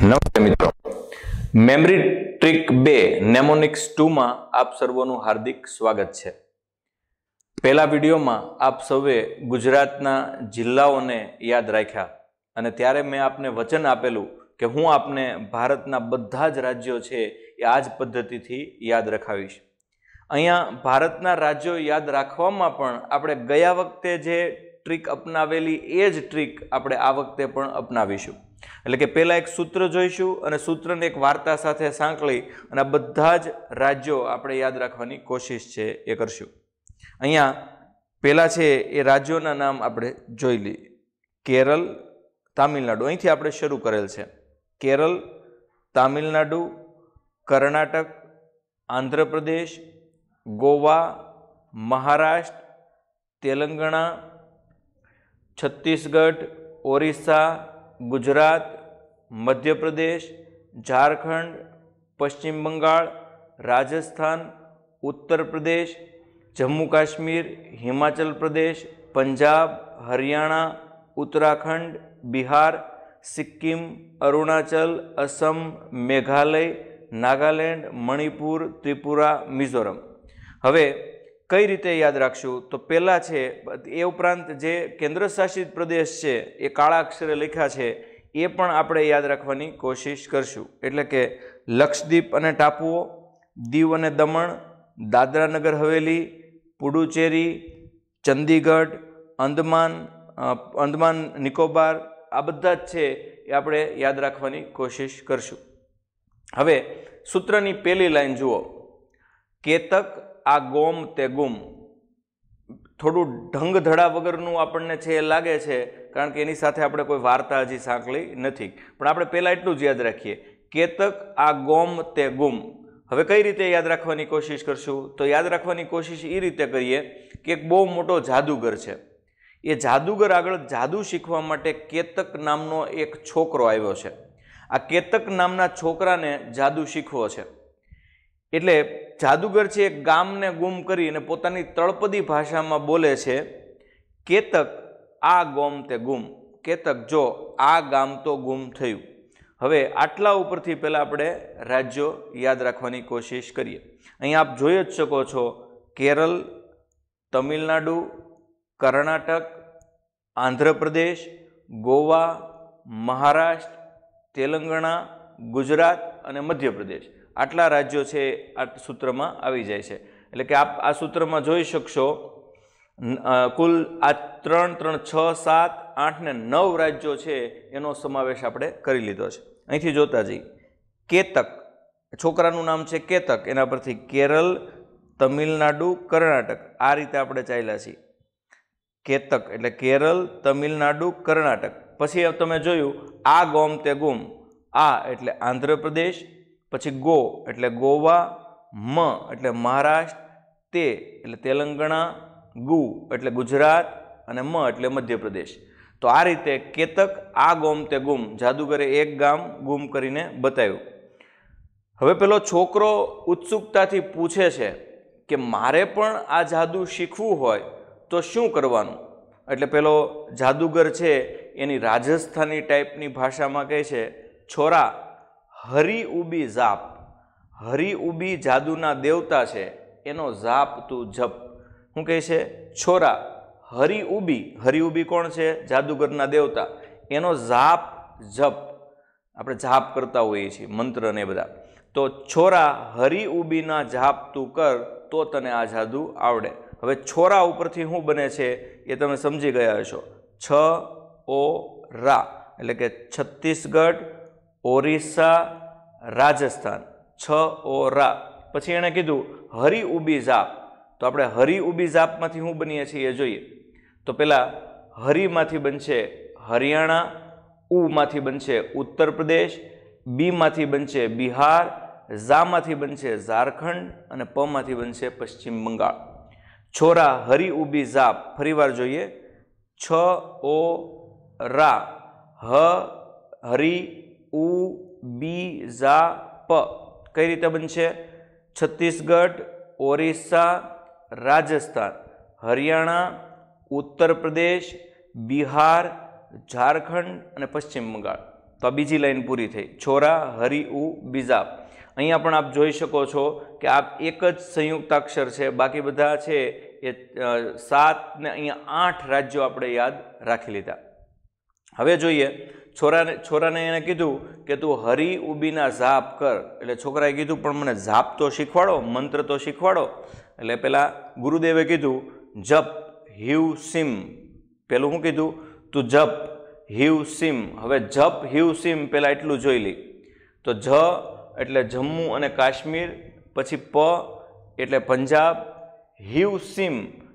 નમસ્તે મિત્રો. Memory trick બે નેમોનિક્સ ટુમાં આપ સર્વોનું હાર્દિક સ્વાગત છે. પહેલા વિડીયોમાં આપ સૌએ ગુજરાતના જિલ્લાઓને યાદ રાખ્યા અને ત્યારે મેં આપને વચન આપેલું કે હું આપને ભારતના બધા જ રાજ્યો છે એ આ જ પદ્ધતિથી યાદ રખાવીશ. અહીંયા ભારતના રાજ્યો યાદ રાખવામાં પણ આપણે ગયા વખતે જે ટ્રીક અપનાવેલી એ જ ટ્રીક આપણે આ વખતે પણ અપનાવીશું. એટલે કે પહેલાં એક સૂત્ર જોઈશું અને સૂત્રને એક વાર્તા સાથે સાંકળી અને આ બધા જ રાજ્યો આપણે યાદ રાખવાની કોશિશ છે એ કરશું. અહીંયા પહેલાં છે એ રાજ્યોના નામ આપણે જોઈ લઈએ. કેરળ તામિલનાડુ. અહીંથી આપણે શરૂ કરેલ છે. કેરળ તામિલનાડુ, કર્ણાટક, આંધ્રપ્રદેશ, ગોવા, મહારાષ્ટ્ર, તેલંગાણા, છત્તીસગઢ, ઓરિસ્સા ગુજરાત મધ્યપ્રદેશ ઝારખંડ પશ્ચિમ બંગાળ રાજસ્થાન ઉત્તર પ્રદેશ જમ્મુ કાશ્મીર હિમાચલ પ્રદેશ પંજાબ હરિયાણા ઉત્તરાખંડ બિહાર સિક્કિમ અરુણાચલ અસમ મેઘાલય નાગાલેન્ડ મણિપુર ત્રિપુરા મિઝોરમ હવે કઈ રીતે યાદ રાખશું? તો પહેલાં છે, એ ઉપરાંત જે કેન્દ્રશાસિત પ્રદેશ છે, એ કાળા અક્ષરે લખ્યા છે, એ પણ આપણે યાદ રાખવાની કોશિશ કરશું. એટલે કે લક્ષદ્વીપ અને ટાપુઓ, દીવ અને દમણ, દાદરાનગર હવેલી, પુડુચેરી, ચંદીગઢ, અંદમાન અંદમાન, નિકોબાર, આ બધા જ છે, એ આપણે યાદ રાખવાની કોશિશ કરશું. હવે સૂત્રની પહેલી લાઈન જુઓ. કેતક આ ગોમ તે ગુમ. થોડું ઢંગ ધડા વગરનું આપણને છે એ લાગે છે, કારણ કે એની સાથે આપણે કોઈ વાર્તા હજી સાંકળી નથી. પણ આપણે પહેલાં એટલું જ યાદ રાખીએ. કેતક, આ ગોમ તે ગુમ. હવે કઈ રીતે યાદ રાખવાની કોશિશ કરશું? તો યાદ રાખવાની કોશિશ એ રીતે કરીએ કે એક બહુ મોટો જાદુગર છે. એ જાદુગર આગળ જાદુ શીખવા માટે કેતક નામનો એક છોકરો આવ્યો છે. આ કેતક નામના છોકરાને જાદુ શીખવો છે. એટલે જાદુગર છે એક ગામને ગુમ કરી અને પોતાની તળપદી ભાષામાં બોલે છે, કેતક આ ગોમ તે ગુમ. કેતક જો આ ગામ તો ગુમ થયું. હવે આટલા ઉપરથી પહેલાં આપણે રાજ્યો યાદ રાખવાની કોશિશ કરીએ. અહીં આપ જોઈ જ શકો છો કેરળ તમિલનાડુ, કર્ણાટક, આંધ્રપ્રદેશ, ગોવા, મહારાષ્ટ્ર, તેલંગણા, ગુજરાત અને મધ્યપ્રદેશ. આટલા રાજ્યો છે આ સૂત્રમાં આવી જાય છે. એટલે કે આપ આ સૂત્રમાં જોઈ શકશો કુલ આ ત્રણ ત્રણ, છ, સાત, આઠ ને નવ રાજ્યો છે એનો સમાવેશ આપણે કરી લીધો છે. અહીંથી જોતા જઈએ. કેતક, છોકરાનું નામ છે કેતક, એના પરથી કેરળ તમિલનાડુ, કર્ણાટક, આ રીતે આપણે ચાલ્યા છીએ. કેતક એટલે કેરળ તમિલનાડુ, કર્ણાટક. પછી તમે જોયું, આ ગોમ તે ગુમ. આ એટલે આંધ્રપ્રદેશ પછી ગો, એટલે ગોવા, મ, એટલે મહારાષ્ટ્ર, તે, એટલે તેલંગણા, ગુ, એટલે ગુજરાત, અને મ, એટલે મધ્યપ્રદેશ. તો આ રીતે કેતક, આ ગોમ તે ગુમ, જાદુગરે એક ગામ ગુમ કરીને બતાવ્યું. હવે પેલો છોકરો ઉત્સુકતાથી પૂછે છે કે મારે પણ આ જાદુ શીખવું હોય તો શું કરવાનું? એટલે પેલો જાદુગર છે, એની રાજસ્થાની ટાઈપની ભાષામાં કહે છે, છોરા હરી ઉબી જાપ, હરી ઉબી જાદુના દેવતા છે, એનો જાપ તું જપ. શું કહે છે? છોરા, હરી ઉબી હરી ઉબી કોણ છે? જાદુગરના દેવતા. એનો જાપ, જપ. આપણે જાપ કરતા હોઈએ છીએ, મંત્ર ને બધા. તો છોરા, હરી ઉબીના જાપ તું કર, તો તને આ જાદુ આવડે. હવે છોરા ઉપરથી શું બને છે એ તમે સમજી ગયા હશો. છ, ઓ, રા. એટલે કે છત્તીસગઢ ઓરિસ્સા, રાજસ્થાન. છ ઓ રા. પછી એણે કીધું, હરી ઉબી જાપ તો આપણે હરી ઉબી જાપમાંથી શું બનીએ છીએ એ જોઈએ. તો પહેલાં હરીમાંથી બનશે હરિયાણા, ઉમાંથી બનશે ઉત્તર પ્રદેશ, બીમાંથી બનશે બિહાર, ઝામાંથી બનશે ઝારખંડ અને પમાંથી બનશે પશ્ચિમ બંગાળ. છોરા, હરી ઉબી જાપ ફરીવાર જોઈએ. છ ઓ રા. હ, હરી ઉ, બી, ઝા, પ. કઈ રીતે બનશે? છત્તીસગઢ, ઓરિસ્સા, રાજસ્થાન. હરિયાણા ઉત્તર પ્રદેશ બિહાર, ઝારખંડ અને પશ્ચિમ બંગાળ. તો આ બીજી લાઈન પૂરી થઈ. છોરા, હરી, ઉ બીજાબ અહીંયા પણ આપ જોઈ શકો છો કે આ એક જ સંયુક્તાક્ષર છે. બાકી બધા છે એ સાત ને અહીંયા આઠ રાજ્યો આપણે યાદ રાખી લીધા. હવે જોઈએ છોરાને છોરાને એને કીધું કે તું હરી ઉબીના ઝાપ કર. એટલે છોકરાએ કીધું, પણ મને ઝાપ તો શીખવાડો, મંત્ર તો શીખવાડો. એટલે પહેલાં ગુરુદેવે કીધું, જપ હિવ સિમ. પેલું શું કીધું? તું જપ હિવ સિમ. હવે જપ હિવ સિમ પહેલાં એટલું જોઈ લી. તો જ એટલે જમ્મુ અને કાશ્મીર, પછી પ એટલે પંજાબ, હિવ સિમ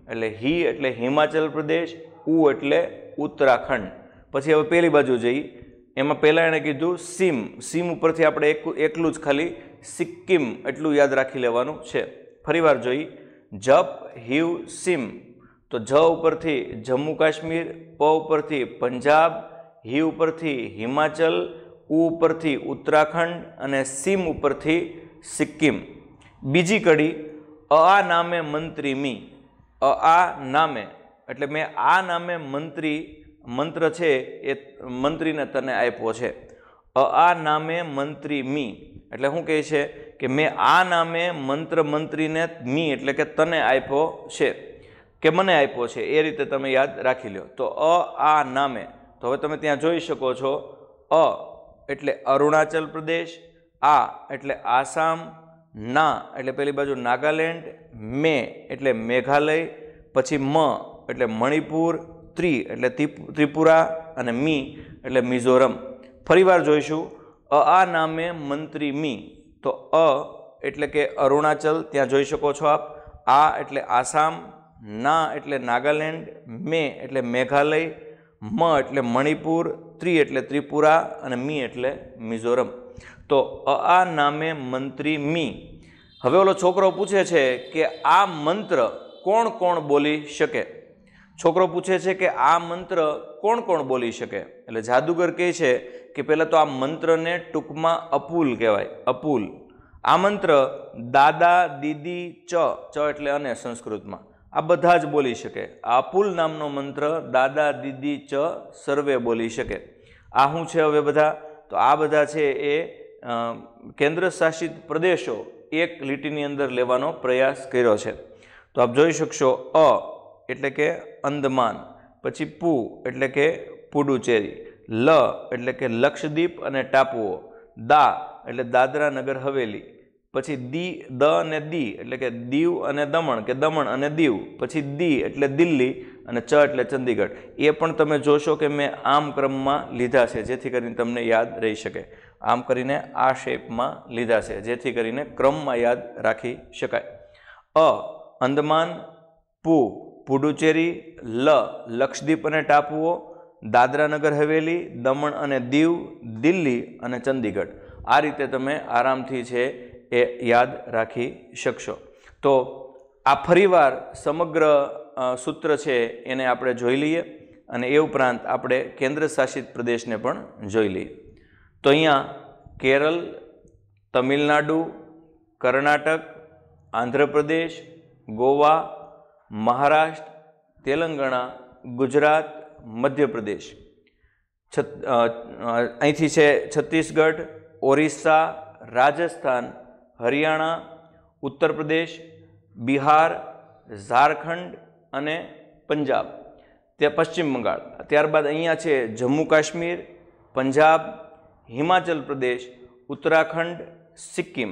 એટલે હી એટલે હિમાચલ પ્રદેશ, ઉ એટલે ઉત્તરાખંડ. પછી હવે પહેલી બાજુ જઈ એમાં પહેલાં એણે કીધું સીમ. સીમ ઉપરથી આપણે એક એકલું જ ખાલી સિક્કિમ એટલું યાદ રાખી લેવાનું છે. ફરીવાર જોઈ જપ હિવ સીમ. તો જ ઉપરથી જમ્મુ કાશ્મીર, પ ઉપરથી પંજાબ હિ ઉપરથી હિમાચલ, ઉ ઉપરથી ઉત્તરાખંડ અને સીમ ઉપરથી સિક્કિમ. બીજી કડી, અ આ નામે મંત્રી મી. અ આ નામે. એટલે મેં આ નામે મંત્રી મંત્ર છે એ મંત્રીને તને આપ્યો છે. અ આ નામે મંત્રી મી. એટલે શું કહે છે? કે મેં આ નામે મંત્ર મંત્રીને મી એટલે કે તને આપ્યો છે. કે મને આપ્યો છે. એ રીતે તમે યાદ રાખી લો તો અ આ નામે. તો હવે તમે ત્યાં જોઈ શકો છો. અ એટલે અરુણાચલ પ્રદેશ, આ એટલે આસામ, ના એટલે પેલી બાજુ નાગાલેન્ડ, મે એટલે મેઘાલય, પછી મ એટલે મણિપુર ત્રિ એટલે ત્રિપુરા અને મી એટલે મિઝોરમ. ફરીવાર જોઈશું. અ આ નામે મંત્રી મી. તો અ એટલે કે અરુણાચલ, ત્યાં જોઈ શકો છો આપ. આ એટલે આસામ, ના એટલે નાગાલેન્ડ, મે એટલે મેઘાલય, મ એટલે મણિપુર, ત્રી એટલે ત્રિપુરા અને મી એટલે મિઝોરમ. તો અ આ નામે મંત્રી મી. હવે ઓલો છોકરો પૂછે છે કે આ મંત્ર કોણ કોણ બોલી શકે? છોકરો પૂછે છે કે આ મંત્ર કોણ કોણ બોલી શકે? એટલે જાદુગર કહે છે કે પહેલાં તો આ મંત્રને ટૂંકમાં અપુલ કહેવાય, અપુલ. આ મંત્ર દાદા દીદી ચ ચ એટલે અને સંસ્કૃતમાં. આ બધા જ બોલી શકે. આ અપુલ નામનો મંત્ર દાદા દીદી ચ, સર્વે બોલી શકે. આ શું છે હવે બધા? તો આ બધા છે એ કેન્દ્ર શાસિત પ્રદેશો એક લીટીની અંદર લેવાનો પ્રયાસ કર્યો છે. તો આપ જોઈ શકશો અ એટલે કે અંદમાન, પછી પુ એટલે કે પુડુચેરી, લ એટલે કે લક્ષદ્વીપ અને ટાપુઓ, દા એટલે દાદરા નગર હવેલી, પછી દી, દ અને દી એટલે કે દીવ અને દમણ, કે દમણ અને દીવ, પછી દી એટલે દિલ્હી અને ચ એટલે ચંદીગઢ. એ પણ તમે જોશો કે મેં આમ ક્રમમાં લીધા છે, જેથી કરીને તમને યાદ રહી શકે. આમ કરીને આ શેપમાં લીધા છે, જેથી કરીને ક્રમમાં યાદ રાખી શકાય. અ, અંદમાન, પુ પુડુચેરી, લ, લક્ષદ્વીપ અને ટાપુઓ દાદરા નગર હવેલી, દમણ અને દીવ, દિલ્હી અને ચંદીગઢ. આ રીતે તમે આરામથી છે એ યાદ રાખી શકશો. તો આ ફરીવાર સમગ્ર સૂત્ર છે એને આપણે જોઈ લઈએ અને એ ઉપરાંત આપણે કેન્દ્ર શાસિત પ્રદેશને પણ જોઈ લઈએ. તો અહીંયા કેરળ તમિલનાડુ, કર્ણાટક, આંધ્રપ્રદેશ, ગોવા મહારાષ્ટ્ર, તેલંગાણા, ગુજરાત, મધ્યપ્રદેશ. અહીંથી છે છત્તીસગઢ, ઓરિસ્સા, રાજસ્થાન, હરિયાણા ઉત્તર પ્રદેશ બિહાર, ઝારખંડ અને પંજાબ. તે પશ્ચિમ બંગાળ. ત્યારબાદ અહીંયા છે જમ્મુ કાશ્મીર, પંજાબ, હિમાચલ પ્રદેશ, ઉત્તરાખંડ, સિક્કિમ.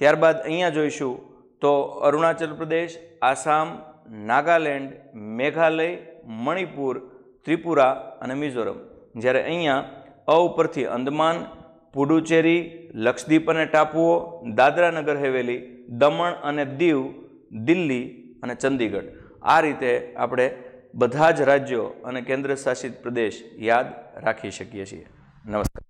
ત્યારબાદ અહીંયા જોઈશું તો અરુણાચલ પ્રદેશ, આસામ નાગાલેન્ડ, મેઘાલય, મણિપુર, ત્રિપુરા અને મિઝોરમ. જ્યારે અહીંયા અ ઉપરથી અંદમાન, પુડુચેરી, લક્ષદ્વીપ અને ટાપુઓ, દાદરા નગર હવેલી, દમણ અને દીવ, દિલ્હી અને ચંદીગઢ. આ રીતે આપણે બધા જ રાજ્યો અને કેન્દ્ર શાસિત પ્રદેશ યાદ રાખી શકીએ છીએ. નમસ્કાર.